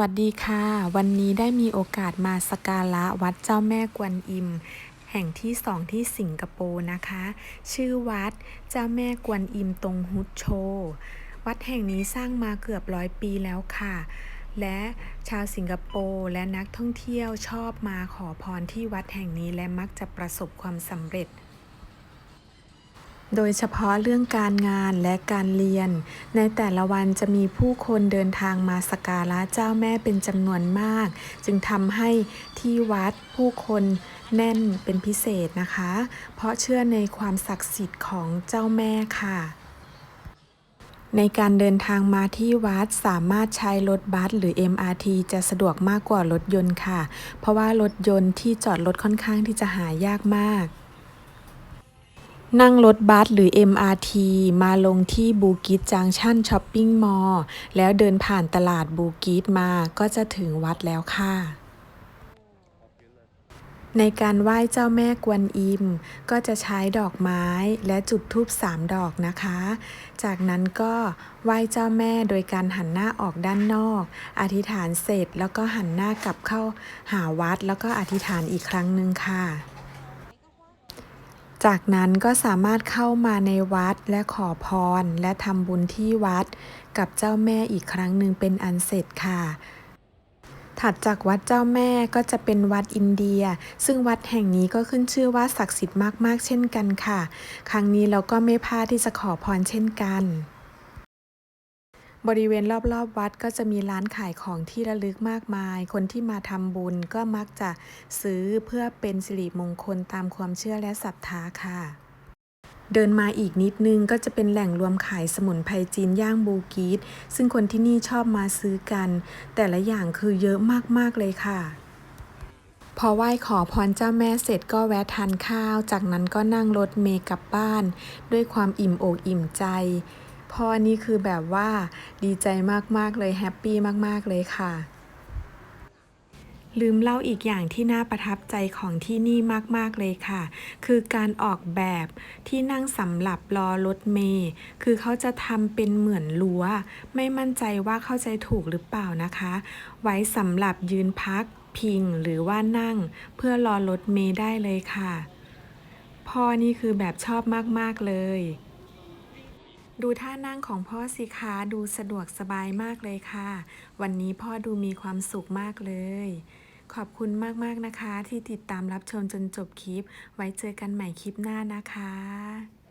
วัสดีค่ะ วันนี้ได้มีโอกาสมาสกการะวัดเจ้าแม่กวนอิม แห่งที่สองที่สิงคโปร์นะคะ ชื่อวัดเจ้าแม่กวนอิมตรงฮุดโช วัดแห่งนี้สร้างมาเกือบร้อยปีแล้วค่ะ และชาวสิงคโปร์และนักท่องเที่ยวชอบมาขอพรที่วัดแห่งนี้และมักจะประสบความสำเร็จ โดยเฉพาะเรื่องการงานและการเรียน ในแต่ละวันจะมีผู้คนเดินทางมาสักการะเจ้าแม่เป็นจำนวนมาก จึงทำให้ที่วัดผู้คนแน่นเป็นพิเศษนะคะ เพราะเชื่อในความศักดิ์สิทธิ์ของเจ้าแม่ค่ะ ในการเดินทางมาที่วัดสามารถใช้รถบัสหรือ MRT จะสะดวกมากกว่ารถยนต์ค่ะ เพราะว่ารถยนต์ที่จอดรถค่อนข้างที่จะหายากมาก นั่งรถบัสหรือ MRT มาลงที่บูกิตจังชั่นช้อปปิ้งมอลล์แล้วเดินผ่านตลาดบูกิตมาก็จะถึงวัดแล้วค่ะ ในการไหว้เจ้าแม่กวนอิม ก็จะใช้ดอกไม้และจุดธูปสามดอกนะคะ จากนั้นก็ไหว้เจ้าแม่โดยการหันหน้าออกด้านนอก อธิษฐานเสร็จแล้วก็หันหน้ากลับเข้าหาวัดแล้วก็อธิษฐานอีกครั้งหนึ่งค่ะ จากนั้นก็สามารถเข้ามาในวัดและขอพร และทำบุญที่วัด กับเจ้าแม่อีกครั้งหนึ่งเป็นอันเสร็จค่ะ ถัดจากวัดเจ้าแม่ก็จะเป็นวัดอินเดีย ซึ่งวัดแห่งนี้ก็ขึ้นชื่อว่าศักดิ์สิทธิ์มากๆ เช่นกันค่ะ ครั้งนี้เราก็ไม่พลาดที่จะขอพรเช่นกัน บริเวณรอบๆวัดก็จะมีร้านขายของที่ระลึกมากมาย คนที่มาทำบุญก็มักจะซื้อเพื่อเป็นสิริมงคลตามความเชื่อและศรัทธาค่ะ เดินมาอีกนิดนึงก็จะเป็นแหล่งรวมขายสมุนไพรจีนย่างบูกีดซึ่งคนที่นี่ชอบมาซื้อกัน แต่ละอย่างคือเยอะมากๆเลยค่ะพอไหว้ขอพรเจ้าแม่เสร็จก็แวะทานข้าว จากนั้นก็นั่งรถเมล์กลับบ้าน ด้วยความอิ่มอกอิ่มใจ พ่อนี่คือแบบว่าดีใจมาก ๆ เลยแฮปปี้มาก ๆ เลยค่ะลืมเล่าอีกอย่างที่น่าประทับใจของที่นี่มาก ๆ เลยค่ะ คือการออกแบบที่นั่งสำหรับรอรถเมล์คือเขาจะทำเป็นเหมือนรั้ว ไม่มั่นใจว่าเข้าใจถูกหรือเปล่านะคะ ไว้สำหรับยืนพัก พิงหรือว่านั่ง เพื่อรอรถเมล์ได้เลยค่ะ พ่อนี่คือแบบชอบมาก ๆ เลย ดูท่านั่งของพ่อสิคะดูสะดวกสบายมากเลยค่ะ วันนี้พ่อดูมีความสุขมากเลย ขอบคุณมาก ๆ นะคะ ที่ติดตามรับชมจนจบคลิป ไว้เจอกันใหม่คลิปหน้านะคะ